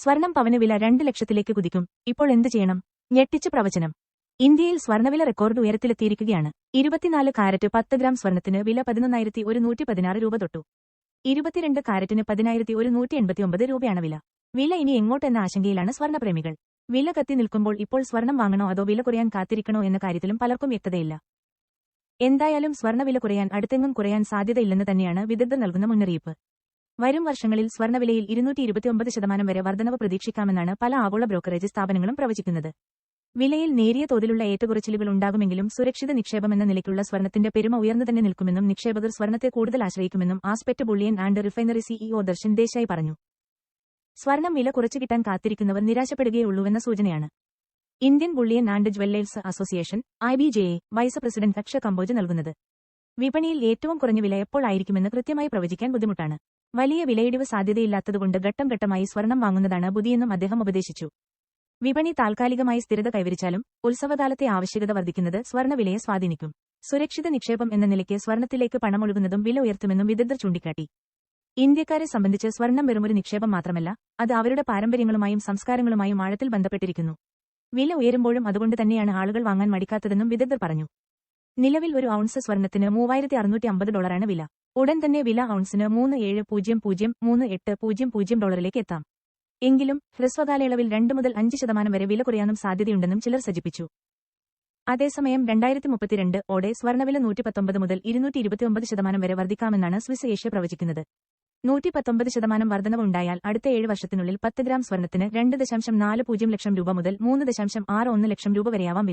സ്വർണം പവനവില രണ്ട് ലക്ഷത്തിലേക്ക് കുതിക്കും. ഇപ്പോൾ എന്തു ചെയ്യണം? ഞെട്ടിച്ച് പ്രവചനം. ഇന്ത്യയിൽ സ്വർണവില റെക്കോർഡ് ഉയരത്തിലെത്തിയിരിക്കുകയാണ്. ഇരുപത്തിനാല് കാരറ്റ് പത്ത് ഗ്രാം സ്വർണത്തിന് വില പതിനൊന്നായിരത്തി ഒരു നൂറ്റി പതിനാറ് രൂപ തൊട്ടു. ഇരുപത്തിരണ്ട് കാരറ്റിന് പതിനായിരത്തി ഒരു നൂറ്റി എൺപത്തിയൊമ്പത് രൂപയാണ് വില. വില ഇനി എങ്ങോട്ടെന്ന ആശങ്കയിലാണ് സ്വർണപ്രേമികൾ. വില കത്തി നിൽക്കുമ്പോൾ ഇപ്പോൾ സ്വർണം വാങ്ങണോ അതോ വില കുറയാൻ കാത്തിരിക്കണോ എന്ന കാര്യത്തിലും പലർക്കും വ്യക്തതയില്ല. എന്തായാലും സ്വർണവില കുറയാൻ അടുത്തെങ്ങും കുറയാൻ സാധ്യതയില്ലെന്ന് തന്നെയാണ് വിദഗ്ധർ നൽകുന്ന മുന്നറിയിപ്പ്. വരും വർഷങ്ങളിൽ സ്വർണവിലയിൽ ഇരുന്നൂറ്റി ഇരുപത്തിയൊമ്പത് ശതമാനം വരെ വർധനവ് പ്രതീക്ഷിക്കാമെന്നാണ് പല ആഗോള ബ്രോക്കറേജ് സ്ഥാപനങ്ങളും പ്രവചിക്കുന്നത്. വിലയിൽ നേരിയ തോതിലുള്ള ഏറ്റക്കുറച്ചിലുകൾ ഉണ്ടാകുമെങ്കിലും സുരക്ഷിത നിക്ഷേപമെന്ന നിലയ്ക്കുള്ള സ്വർണത്തിന്റെ പെരുമ ഉയർന്നു തന്നെ നിൽക്കുമെന്നും നിക്ഷേപകർ സ്വർണത്തെ കൂടുതൽ ആശ്രയിക്കുമെന്നും aspect bullion and refinery CEO Darshan Desai പറഞ്ഞു. സ്വർണം വില കുറച്ചു കിട്ടാൻ കാത്തിരിക്കുന്നവർ നിരാശപ്പെടുകയുള്ളൂവെന്ന സൂചനയാണ്. Indian bullion and jewellers association I vice president Aksha Kamboj നൽകുന്നത്. വിപണിയിൽ ഏറ്റവും കുറഞ്ഞ വില എപ്പോഴായിരിക്കുമെന്ന് കൃത്യമായി പ്രവചിക്കാൻ ബുദ്ധിമുട്ടാണ്. വലിയ വിലയിടിവ് സാധ്യതയില്ലാത്തതുകൊണ്ട് ഘട്ടം ഘട്ടമായി സ്വർണം വാങ്ങുന്നതാണ് ബുദ്ധിയെന്നും അദ്ദേഹം ഉപദേശിച്ചു. വിപണി താൽക്കാലികമായി സ്ഥിരത കൈവരിച്ചാലും ഉത്സവകാലത്തെ ആവശ്യകത വർദ്ധിക്കുന്നത് സ്വർണവിലയെ സ്വാധീനിക്കും. സുരക്ഷിത നിക്ഷേപം എന്ന നിലയ്ക്ക് സ്വർണത്തിലേക്ക് പണമൊഴുകുന്നതും വില ഉയർത്തുമെന്നും വിദഗ്ധർ ചൂണ്ടിക്കാട്ടി. ഇന്ത്യക്കാരെ സംബന്ധിച്ച് സ്വർണം വെറുമൊരു നിക്ഷേപം മാത്രമല്ല അത് അവരുടെ പാരമ്പര്യങ്ങളുമായും സംസ്കാരങ്ങളുമായും ആഴത്തിൽ ബന്ധപ്പെട്ടിരിക്കുന്നു. വില ഉയരുമ്പോഴും അതുകൊണ്ട് തന്നെയാണ് ആളുകൾ വാങ്ങാൻ മടിക്കാത്തതെന്നും വിദഗ്ധർ പറഞ്ഞു. നിലവിൽ ഒരു ഔൺസ് സ്വർണത്തിന് മൂവായിരത്തി ഡോളറാണ് വില. ഉടൻ തന്നെ വില ഔൺസിന് മൂന്ന് ഏഴ് പൂജ്യം പൂജ്യം മൂന്ന് എട്ട് പൂജ്യം പൂജ്യം ഡോളറിലേക്ക് എത്താം. എങ്കിലും ഹ്രസ്വകാലയളവിൽ രണ്ട് മുതൽ അഞ്ച് ശതമാനം വരെ വില കുറയാനും സാധ്യതയുണ്ടെന്നും ചിലർ സജിപ്പിച്ചു. അതേസമയം രണ്ടായിരത്തി മുപ്പത്തിരണ്ട് ഓടെ സ്വർണവില നൂറ്റി പത്തൊമ്പത് മുതൽ ഇരുന്നൂറ്റി ഇരുപത്തിയൊമ്പത് ശതമാനം വരെ വർദ്ധിക്കാമെന്നാണ് സ്വിസ് ഏഷ്യ പ്രവചിക്കുന്നത്. നൂറ്റി പത്തൊമ്പത് ശതമാനം വർധനവ് ഉണ്ടായാൽ അടുത്ത ഏഴ് വർഷത്തിനുള്ളിൽ പത്ത് ഗ്രാം സ്വർണത്തിന് രണ്ട് ദശാംശം നാല് പൂജ്യം ലക്ഷം രൂപ മുതൽ മൂന്ന് ദശാംശം ആറ് ഒന്ന് ലക്ഷം രൂപ വരെയാവാം